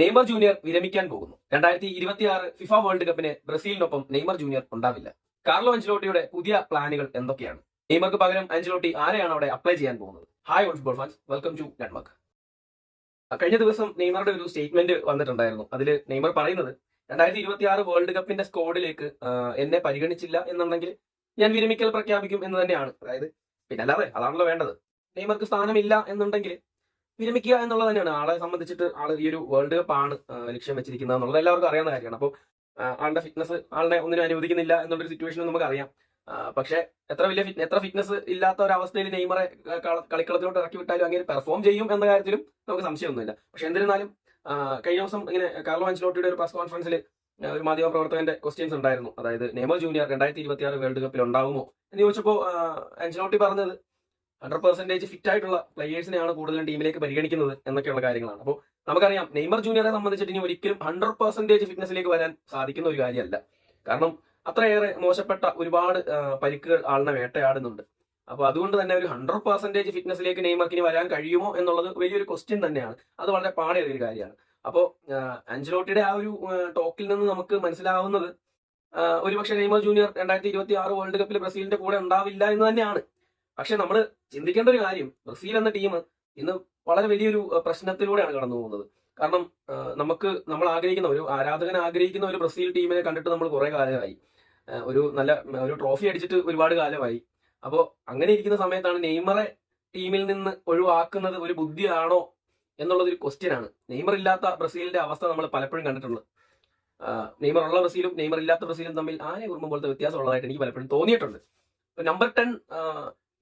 Neymar junior വിരമിക്കാൻ പോകുന്നു. രണ്ടായിരത്തി ഇരുപത്തിയാറ് ഫിഫ വേൾഡ് കപ്പിന് ബ്രസീലിനൊപ്പം നെയ്മർ ജൂനിയർ ഉണ്ടാവില്ല. കാർലോ അഞ്ചലോട്ടിയുടെ പുതിയ പ്ലാനുകൾ എന്തൊക്കെയാണ്? നെയ്മർക്ക് പകരം അഞ്ചലോട്ടി ആരെയാണ് അവിടെ അപ്ലൈ ചെയ്യാൻ പോകുന്നത്? Hi all football fans welcome to network കഴിഞ്ഞ ദിവസം നെയ്മറുടെ ഒരു സ്റ്റേറ്റ്മെന്റ് വന്നിട്ടുണ്ടായിരുന്നു. അതിൽ നെയ്മർ പറയുന്നത് രണ്ടായിരത്തി ഇരുപത്തി ആറ് വേൾഡ് കപ്പിന്റെ സ്കോഡിലേക്ക് എന്നെ പരിഗണിച്ചില്ല എന്നുണ്ടെങ്കിൽ ഞാൻ വിരമിക്കൽ പ്രഖ്യാപിക്കും എന്ന് തന്നെയാണ്. അതായത് പിന്നെ അല്ലാതെ അതാണല്ലോ വേണ്ടത്. നെയ്മർക്ക് സ്ഥാനമില്ല എന്നുണ്ടെങ്കിൽ വിരമിക്കുക എന്നുള്ളത് തന്നെയാണ്. ആളെ സംബന്ധിച്ചിട്ട് ആൾ ഈ ഒരു വേൾഡ് കപ്പ് ആണ് ലക്ഷ്യം വെച്ചിരിക്കുന്നത് എന്നുള്ളത് എല്ലാവർക്കും അറിയാവുന്ന കാര്യമാണ്. അപ്പോൾ ആളുടെ ഫിറ്റ്നസ് ആളിനെ ഒന്നിനും അനുവദിക്കുന്നില്ല എന്നുള്ളൊരു സിറ്റുവേഷൻ നമുക്ക് അറിയാം പക്ഷെ എത്ര വലിയ എത്ര ഫിറ്റ്നസ് ഇല്ലാത്ത ഒരു അവസ്ഥയിൽ നെയ്മറെ കളിക്കളത്തിലോട്ട് ഇറക്കി വിട്ടാലും അങ്ങനെ പെർഫോം ചെയ്യും എന്ന കാര്യത്തിലും നമുക്ക് സംശയമൊന്നുമില്ല. പക്ഷെ എന്നിരുന്നാലും കഴിഞ്ഞ ദിവസം ഇങ്ങനെ കാർലോ അഞ്ചലോട്ടിയുടെ ഒരു പ്രസ് കോൺഫറൻസിൽ ഒരു മാധ്യമ പ്രവർത്തകന്റെ ക്വസ്റ്റ്യൻസ് ഉണ്ടായിരുന്നു. അതായത് നെയ്മർ ജൂനിയർ രണ്ടായിരത്തി ഇരുപത്തി ആറ് വേൾഡ് കപ്പിൽ ഉണ്ടാവുമോ എന്ന് ചോദിച്ചപ്പോൾ അഞ്ചലോട്ടി പറഞ്ഞത് ഹൺഡ്രഡ് പെർസെന്റേജ് ഫിറ്റ് ആയിട്ടുള്ള പ്ലേയേഴ്സിനെയാണ് കൂടുതലും ടീമിലേക്ക് പരിഗണിക്കുന്നത് എന്നൊക്കെയുള്ള കാര്യങ്ങളാണ്. അപ്പോൾ നമുക്കറിയാം നെയ്മർ ജൂനിയറെ സംബന്ധിച്ചിട്ട് ഇനി ഒരിക്കലും ഹൺഡ്രഡ് പെർസെന്റേജ് ഫിറ്റ്നസിലേക്ക് വരാൻ സാധിക്കുന്ന ഒരു കാര്യമല്ല. കാരണം അത്രയേറെ മോശപ്പെട്ട ഒരുപാട് പരിക്കുകൾ ആളിനെ വേട്ടയാടുന്നുണ്ട്. അപ്പൊ അതുകൊണ്ട് തന്നെ ഒരു ഹൺഡ്രഡ് പെർസെന്റേജ് ഫിറ്റ്നസിലേക്ക് നെയ്മർക്ക് ഇനി വരാൻ കഴിയുമോ എന്നുള്ളത് വലിയൊരു ക്വസ്റ്റ്യൻ തന്നെയാണ്. അത് വളരെ പാടേറിയ ഒരു കാര്യമാണ്. അപ്പോൾ അഞ്ചലോട്ടിയുടെ ആ ഒരു ടോക്കിൽ നിന്ന് നമുക്ക് മനസ്സിലാവുന്നത് ഒരുപക്ഷെ നെയ്മർ ജൂനിയർ രണ്ടായിരത്തി ഇരുപത്തി ആറ് വേൾഡ് കപ്പിൽ ബ്രസീലിന്റെ കൂടെ ഉണ്ടാവില്ല എന്ന് തന്നെയാണ്. പക്ഷെ നമ്മൾ ചിന്തിക്കേണ്ട ഒരു കാര്യം ബ്രസീൽ എന്ന ടീം ഇന്ന് വളരെ വലിയൊരു പ്രശ്നത്തിലൂടെയാണ് കടന്നു പോകുന്നത്. കാരണം നമുക്ക് നമ്മൾ ആഗ്രഹിക്കുന്ന ഒരു ആരാധകൻ ആഗ്രഹിക്കുന്ന ഒരു ബ്രസീൽ ടീമിനെ കണ്ടിട്ട് നമ്മൾ കുറെ കാലമായി. ഒരു നല്ല ഒരു ട്രോഫി അടിച്ചിട്ട് ഒരുപാട് കാലമായി. അപ്പോൾ അങ്ങനെ ഇരിക്കുന്ന സമയത്താണ് നെയ്മറെ ടീമിൽ നിന്ന് ഒഴിവാക്കുന്നത് ഒരു ബുദ്ധിയാണോ എന്നുള്ളത് ഒരു ക്വസ്റ്റ്യൻ ആണ്. നെയ്മർ ഇല്ലാത്ത ബ്രസീലിന്റെ അവസ്ഥ നമ്മൾ പലപ്പോഴും കണ്ടിട്ടുള്ളത് നെയ്മർ ഉള്ള ബ്രസീലും നെയ്മർ ഇല്ലാത്ത ബ്രസീലും തമ്മിൽ ആനെ കുറുമ്പ് പോലത്തെ വ്യത്യാസം ഉള്ളതായിട്ട് എനിക്ക് പലപ്പോഴും തോന്നിയിട്ടുണ്ട്. നമ്പർ ടെൻ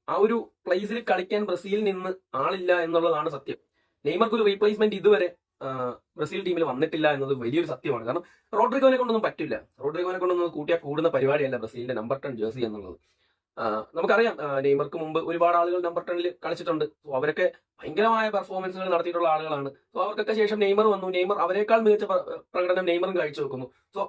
ആ ഒരു പ്ലേസിൽ കളിക്കാൻ ബ്രസീലിൽ നിന്ന് ആളില്ല എന്നുള്ളതാണ് സത്യം. നെയ്മർക്ക് ഒരു റീപ്ലേസ്മെന്റ് ഇതുവരെ ബ്രസീൽ ടീമിൽ വന്നിട്ടില്ല എന്നത് വലിയൊരു സത്യമാണ്. കാരണം റോഡ്രിഗോനെ കൊണ്ടൊന്നും പറ്റില്ല. റോഡ്രിഗോനെ കൊണ്ടൊന്നും കൂട്ടിയാൽ കൂടുന്ന പരിപാടിയല്ല ബ്രസീലിന്റെ നമ്പർ ടെൻ ജേഴ്സി എന്നുള്ളത്. നമുക്കറിയാം നെയ്മർക്ക് മുമ്പ് ഒരുപാട് ആളുകൾ നമ്പർ ടെണ്ണിൽ കളിച്ചിട്ടുണ്ട്. സോ അവരൊക്കെ ഭയങ്കരമായ പെർഫോമൻസുകൾ നടത്തിയിട്ടുള്ള ആളുകളാണ്. സോ അവർക്കൊക്കെ ശേഷം നെയ്മർ വന്നു. നെയ്മർ അവരെക്കാൾ മികച്ച പ്രകടനം നെയ്മറും കാഴ്ച വെക്കുന്നു സോ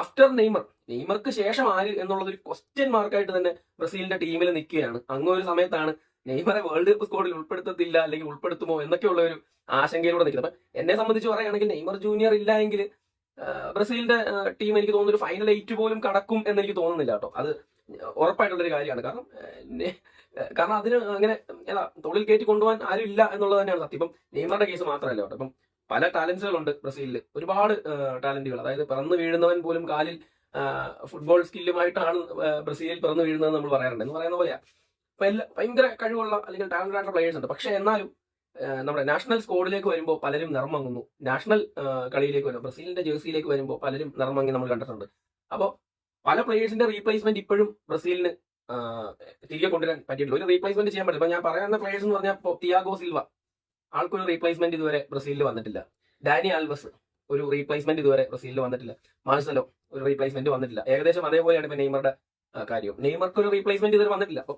ആഫ്റ്റർ നെയ്മർ. നെയ്മർക്ക് ശേഷം ആര് എന്നുള്ളത് ഒരു ക്വസ്റ്റ്യൻ മാർക്കായിട്ട് തന്നെ ബ്രസീലിന്റെ ടീമിൽ നിൽക്കുകയാണ്. അങ്ങ് ഒരു സമയത്താണ് നെയ്മറെ വേൾഡ് കപ്പ് സ്കോഡിൽ ഉൾപ്പെടുത്തത്തില്ല അല്ലെങ്കിൽ ഉൾപ്പെടുത്തുമോ എന്നൊക്കെയുള്ള ഒരു ആശങ്കയിലൂടെ നിൽക്കുന്നത്. എന്നെ സംബന്ധിച്ച് പറയുകയാണെങ്കിൽ നെയ്മർ ജൂനിയർ ഇല്ല എങ്കിൽ ബ്രസീലിന്റെ ടീം എനിക്ക് തോന്നുന്നു ഒരു ഫൈനൽ എയ്റ്റ് പോലും കടക്കും എന്ന് എനിക്ക് തോന്നുന്നില്ല കേട്ടോ. അത് ഉറപ്പായിട്ടുള്ളൊരു കാര്യമാണ്. കാരണം കാരണം അതിന് അങ്ങനെ തൊഴിൽ കയറ്റി കൊണ്ടുപോകാൻ ആരും ഇല്ല എന്നുള്ളത് തന്നെയാണ് സത്യം. ഇപ്പം നെയ്മറുടെ കേസ് മാത്രമല്ല കേട്ടോ. ഇപ്പം പല ടാലൻസുകളുണ്ട് ബ്രസീലിൽ ഒരുപാട് ടാലന്റുകൾ അതായത് പിറന്നു വീഴുന്നവൻ പോലും കാലിൽ ഫുട്ബോൾ സ്കില്ലുമായിട്ടാണ് ബ്രസീലിൽ പിറന്നു വീഴുന്നത് നമ്മൾ പറയാറുണ്ട്. എന്ന് പറയുന്ന പോലെയാ. അപ്പൊ എല്ലാ ഭയങ്കര കഴിവുള്ള അല്ലെങ്കിൽ ടാലന്റഡ് ആയിട്ടുള്ള പ്ലേയേഴ്സ് ഉണ്ട്. പക്ഷെ എന്നാലും നമ്മുടെ നാഷണൽ സ്കോഡിലേക്ക് വരുമ്പോൾ പലരും നിറമങ്ങുന്നു. നാഷണൽ കളിയിലേക്ക് വരുമ്പോൾ ബ്രസീലിന്റെ ജേഴ്സിയിലേക്ക് വരുമ്പോൾ പലരും നിറമങ്ങി നമ്മൾ കണ്ടിട്ടുണ്ട്. അപ്പോൾ പല പ്ലേയേഴ്സിന്റെ റീപ്ലേസ്മെന്റ് ഇപ്പോഴും ബ്രസീലിന് തിരികെ കൊണ്ടുവരാൻ പറ്റിയിട്ടില്ല. ഒരു റീപ്ലേസ്മെന്റ് ചെയ്യാൻ പറ്റില്ല. ഇപ്പൊ ഞാൻ പറയുന്ന പ്ലേയേഴ്സ് എന്ന് പറഞ്ഞാൽ തിയാഗോ സിൽവ ആൾക്കൊരു റീപ്ലേസ്മെന്റ് ഇതുവരെ ബ്രസീലിൽ വന്നിട്ടില്ല. ഡാനി ആൽവസ് ഒരു റീപ്ലേസ്മെന്റ് ഇതുവരെ ബ്രസീലിൽ വന്നിട്ടില്ല. മാർസലോ ഒരു റീപ്ലേസ്മെന്റ് വന്നിട്ടില്ല. ഏകദേശം അതേപോലെയാണ് ഇപ്പൊ നെയ്മറുടെ കാര്യം. നെയ്മർക്ക് ഒരു റീപ്ലേസ്മെന്റ് ഇതുവരെ വന്നിട്ടില്ല. അപ്പൊ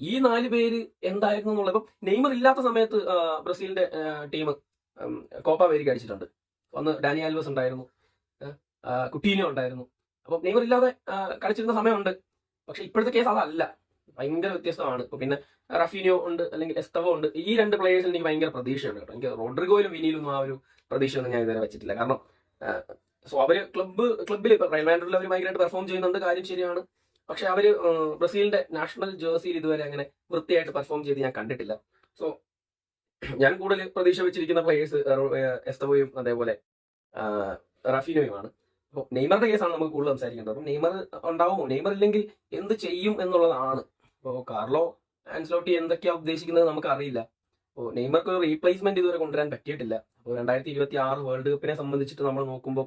ഈ നാല് പേര് എന്തായിരുന്നു എന്നുള്ളത് ഇപ്പം നെയ്മർ ഇല്ലാത്ത സമയത്ത് ബ്രസീലിന്റെ ടീം കോപ്പ വേരി അടിച്ചിട്ടുണ്ട്. അന്ന് ഡാനി ആൽവസ് ഉണ്ടായിരുന്നു കുട്ടീനോ ഉണ്ടായിരുന്നു. അപ്പം നെയ്മർ ഇല്ലാതെ കളിച്ചിരുന്ന സമയമുണ്ട്. പക്ഷെ ഇപ്പോഴത്തെ കേസ് അതല്ല. ഭയങ്കര വ്യത്യസ്തമാണ്. ഇപ്പൊ പിന്നെ റഫീനിയോ ഉണ്ട് അല്ലെങ്കിൽ എസ്തവോ ഉണ്ട്. ഈ രണ്ട് പ്ലേയേഴ്സിൽ എനിക്ക് ഭയങ്കര പ്രതീക്ഷയുണ്ട് കേട്ടോ. എനിക്ക് റോഡ്രിഗോയിലും വിനിയിലൊന്നും ആ ഒരു പ്രതീക്ഷയൊന്നും ഞാൻ ഇതുവരെ വെച്ചിട്ടില്ല. കാരണം സോ അവർ ക്ലബ്ബ് ക്ലബ്ബിൽ ഇപ്പൊ റയൽ മാൻഡ്രിൽ അവർ ഭയങ്കരമായിട്ട് പെർഫോം ചെയ്യുന്നുണ്ട് കാര്യം ശരിയാണ്. പക്ഷെ അവർ ബ്രസീലിന്റെ നാഷണൽ ജേഴ്സിയിൽ ഇതുവരെ അങ്ങനെ വൃത്തിയായിട്ട് പെർഫോം ചെയ്ത് ഞാൻ കണ്ടിട്ടില്ല. സോ ഞാൻ കൂടുതൽ പ്രതീക്ഷ വെച്ചിരിക്കുന്ന പ്ലേയേഴ്സ് എസ്തവോയും അതേപോലെ റഫീനോയുമാണ് അപ്പോൾ നെയ്മറുടെ കേസാണ് നമുക്ക് കൂടുതൽ സംസാരിക്കേണ്ടത്. അപ്പം നെയ്മർ ഉണ്ടാവുമോ നെയ്മർ ഇല്ലെങ്കിൽ എന്ത് ചെയ്യും എന്നുള്ളതാണ് ഇപ്പോൾ കാർലോ ആൻസ്ലോട്ടി എന്തൊക്കെയാ ഉദ്ദേശിക്കുന്നത് നമുക്കറിയില്ല. അപ്പോൾ നെയ്മർക്ക് ഒരു റീപ്ലേസ്മെന്റ് ഇതുവരെ കൊണ്ടുവരാൻ പറ്റിയിട്ടില്ല. അപ്പോൾ രണ്ടായിരത്തി ഇരുപത്തി ആറ് വേൾഡ് കപ്പിനെ സംബന്ധിച്ചിട്ട് നമ്മൾ നോക്കുമ്പോൾ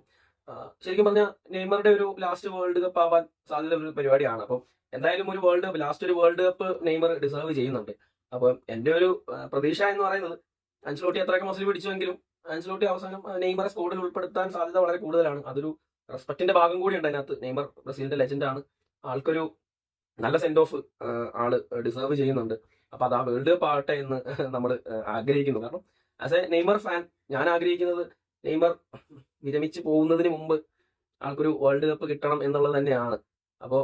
ശരിക്കും പറഞ്ഞാൽ നെയ്മറുടെ ഒരു ലാസ്റ്റ് വേൾഡ് കപ്പ് ആവാൻ സാധ്യത ഒരു പരിപാടിയാണ്. അപ്പം എന്തായാലും ഒരു വേൾഡ് കപ്പ് ലാസ്റ്റ് ഒരു വേൾഡ് കപ്പ് നെയ്മർ ഡിസേർവ് ചെയ്യുന്നുണ്ട്. അപ്പം എന്റെ ഒരു പ്രതീക്ഷ എന്ന് പറയുന്നത് അൻസ്ലോട്ടി അത്രയൊക്കെ മസിൽ പിടിച്ചുവെങ്കിലും അൻസ്ലോട്ടി അവസാനം നെയ്മറെ സ്കോഡിൽ ഉൾപ്പെടുത്താൻ സാധ്യത വളരെ കൂടുതലാണ്. അതൊരു റെസ്പെക്റ്റിന്റെ ഭാഗം കൂടി ഉണ്ട് അതിനകത്ത്. നെയ്മർ ബ്രസീലിന്റെ ലെജൻഡാണ് ആൾക്കൊരു നല്ല സെൻഡ് ഓഫ് ആൾ ഡിസേർവ് ചെയ്യുന്നുണ്ട്. അപ്പൊ അത് ആ വേൾഡ് കപ്പ് ആവട്ടെ എന്ന് നമ്മൾ ആഗ്രഹിക്കുന്നു. കാരണം ആസ് എ നെയ്മർ ഫാൻ ഞാൻ ആഗ്രഹിക്കുന്നത് നെയ്മർ വിരമിച്ച് പോകുന്നതിന് മുമ്പ് ആൾക്കൊരു വേൾഡ് കപ്പ് കിട്ടണം എന്നുള്ളത് തന്നെയാണ്. അപ്പോൾ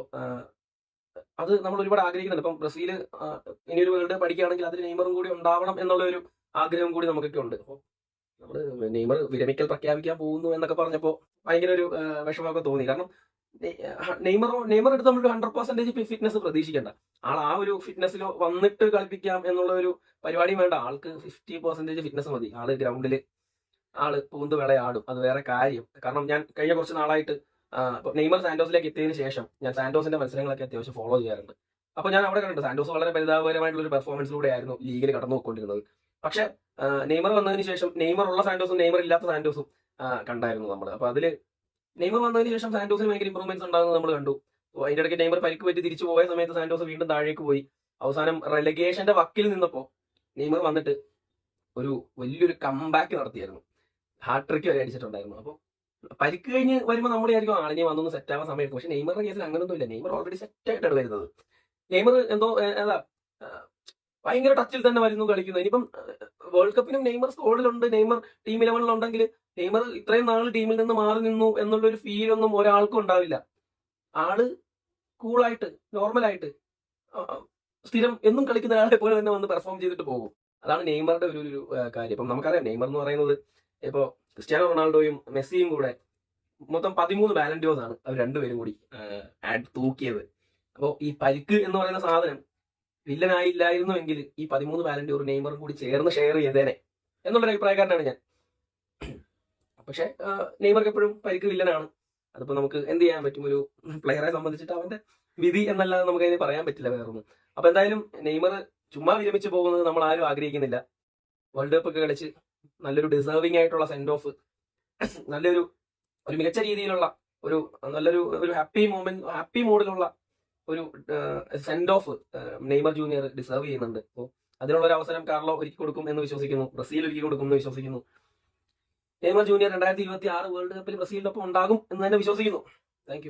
അത് നമ്മൾ ഒരുപാട് ആഗ്രഹിക്കുന്നുണ്ട്. ഇപ്പം ബ്രസീൽ ഇനി ഒരു വേൾഡ് കപ്പ് അടിക്കുകയാണെങ്കിൽ അതിൽ നെയ്മറും കൂടി ഉണ്ടാവണം എന്നുള്ള ഒരു ആഗ്രഹം കൂടി നമുക്കൊക്കെ ഉണ്ട്. അപ്പോൾ നമ്മൾ നെയ്മർ വിരമിക്കൽ പ്രഖ്യാപിക്കാൻ പോകുന്നു എന്നൊക്കെ പറഞ്ഞപ്പോൾ ഭയങ്കര ഒരു വിഷമമൊക്കെ തോന്നി. കാരണം നെയ്മർ നെയ്മർ എടുത്ത് നമ്മൾ ഹൺഡ്രഡ് പെർസെന്റേജ് ഫിറ്റ്നസ് പ്രതീക്ഷിക്കേണ്ട. ആൾ ആ ഒരു ഫിറ്റ്നസ്സിൽ വന്നിട്ട് കളിപ്പിക്കാം എന്നുള്ള ഒരു പരിപാടി വേണ്ട. ആൾക്ക് ഫിഫ്റ്റി പെർസെന്റേജ് ഫിറ്റ്നസ് മതി. ആൾ ഗ്രൗണ്ടിൽ ആൾ പൂന്ത് വിളയാടും അത് വേറെ കാര്യം. കാരണം ഞാൻ കഴിഞ്ഞ കുറച്ച് നാളായിട്ട് നെയ്മർ സാന്റോസിലേക്ക് എത്തിയതിനു ശേഷം ഞാൻ സാന്റോസിന്റെ മത്സരങ്ങളൊക്കെ അത്യാവശ്യം ഫോളോ ചെയ്യാറുണ്ട്. അപ്പൊ ഞാൻ അവിടെ കണ്ടു സാന്റോസ് വളരെ പരിതാപകരമായിട്ടുള്ള ഒരു പെർഫോമൻസിലൂടെ ആയിരുന്നു ലീഗിൽ കടന്നു പോയിക്കൊണ്ടിരുന്നത് പക്ഷെ നെയ്മർ വന്നതിന് ശേഷം നെയ്മർ ഉള്ള സാന്റോസും നെയ്മർ ഇല്ലാത്ത സാന്റോസും കണ്ടായിരുന്നു നമ്മൾ അപ്പൊ അതിൽ നെയ്മർ വന്നതിന് ശേഷം സാന്റോസിന് ഭയങ്കര ഇമ്പ്രൂവ്മെന്റ്സ് ഉണ്ടാകുന്നത് നമ്മൾ കണ്ടു. അതിന്റെ ഇടയ്ക്ക് നെയ്മർ പരിക്ക് പറ്റി തിരിച്ചു പോയ സമയത്ത് സാന്റോസ് വീണ്ടും താഴേക്ക് പോയി. അവസാനം റെലഗേഷന്റെ വക്കിൽ നിന്നപ്പോ നെയ്മർ വന്നിട്ട് ഒരു വലിയൊരു കംബാക്ക് നടത്തിയായിരുന്നു. ഹാട്രിക്ക് വരെ അടിച്ചിട്ടുണ്ടായിരുന്നു. അപ്പോൾ പരിക്ക് കഴിഞ്ഞ് വരുമ്പോൾ നമ്മൾ വിചാരിക്കും ആളിനെ വന്നൊന്ന് സെറ്റ് ആവാൻ സമയം പക്ഷെ നെയ്മറിന്റെ കേസിൽ അങ്ങനൊന്നും ഇല്ല നെയ്മർ ഓൾറെഡി സെറ്റ് ആയിട്ടാണ് വരുന്നത്. നെയ്മർ എന്തോ ആ, ഭയങ്കര ടച്ചിൽ തന്നെ വരുന്നു കളിക്കുന്നത്. ഇനിയിപ്പം വേൾഡ് കപ്പിനും നെയ്മർ സ്കോഡിലുണ്ട് നെയ്മർ ടീം ഇലവനിലുണ്ടെങ്കിൽ നെയ്മർ ഇത്രയും നാൾ ടീമിൽ നിന്ന് മാറി നിന്നു എന്നുള്ള ഒരു ഫീൽ ഒന്നും ഒരാൾക്കും ഉണ്ടാവില്ല. ആൾ കൂളായിട്ട് നോർമലായിട്ട് സ്ഥിരം എന്നും കളിക്കുന്ന ഒരാളെ പോലെ തന്നെ വന്ന് പെർഫോം ചെയ്തിട്ട് പോകും. അതാണ് നെയ്മറുടെ ഒരു ഒരു കാര്യം. ഇപ്പം നമുക്കറിയാം നെയ്മർ എന്ന് പറയുന്നത് ഇപ്പോൾ ക്രിസ്ത്യാനോ റൊണാൾഡോയും മെസ്സിയും കൂടെ മൊത്തം പതിമൂന്ന് ബാലൻഡിയോസ് ആണ്. അവർ രണ്ടുപേരും കൂടി ആഡ് തൂക്കിയത്. അപ്പോൾ ഈ പരിക്ക് എന്ന് പറയുന്ന സാധനം വില്ലനായില്ലായിരുന്നുവെങ്കിൽ ഈ പതിമൂന്ന് ബാലൻഡിയോർ നെയ്മറും കൂടി ചേർന്ന് ഷെയർ ചെയ്തേനെ എന്നുള്ളൊരു അഭിപ്രായക്കാരനാണ് ഞാൻ. പക്ഷെ നെയ്മർക്ക് എപ്പോഴും പരിക്ക് വില്ലനാണ്. അതിപ്പോ നമുക്ക് എന്ത് ചെയ്യാൻ പറ്റും? ഒരു പ്ലെയറെ സംബന്ധിച്ചിട്ട് അവന്റെ വിധി എന്നല്ലാതെ നമുക്ക് അതിന് പറയാൻ പറ്റില്ല വേറൊന്നും. അപ്പൊ എന്തായാലും നെയ്മർ ചുമ്മാ വിരമിച്ചു പോകുന്നത് നമ്മൾ ആരും ആഗ്രഹിക്കുന്നില്ല. വേൾഡ് കപ്പ് ഒക്കെ കളിച്ച് നല്ലൊരു ഡിസേർവിംഗ് ആയിട്ടുള്ള സെൻഡ് ഓഫ് നല്ലൊരു ഒരു മികച്ച രീതിയിലുള്ള ഒരു നല്ലൊരു ഒരു ഹാപ്പി മൂമെന്റ് ഹാപ്പി മൂഡിലുള്ള ഒരു send off Neymar junior deserve ചെയ്യുന്നുണ്ട്. അപ്പോൾ അതിനുള്ള ഒരു അവസരം കാർലോ ഒരുക്കി കൊടുക്കും എന്ന് വിശ്വസിക്കുന്നു. ബ്രസീൽ ഒരുക്കി കൊടുക്കും എന്ന് വിശ്വസിക്കുന്നു. നെയ്മർ ജൂനിയർ രണ്ടായിരത്തി ഇരുപത്തി ആറ് വേൾഡ് കപ്പിൽ ബ്രസീലിനൊപ്പം ഉണ്ടാകും എന്ന് തന്നെ വിശ്വസിക്കുന്നു. താങ്ക്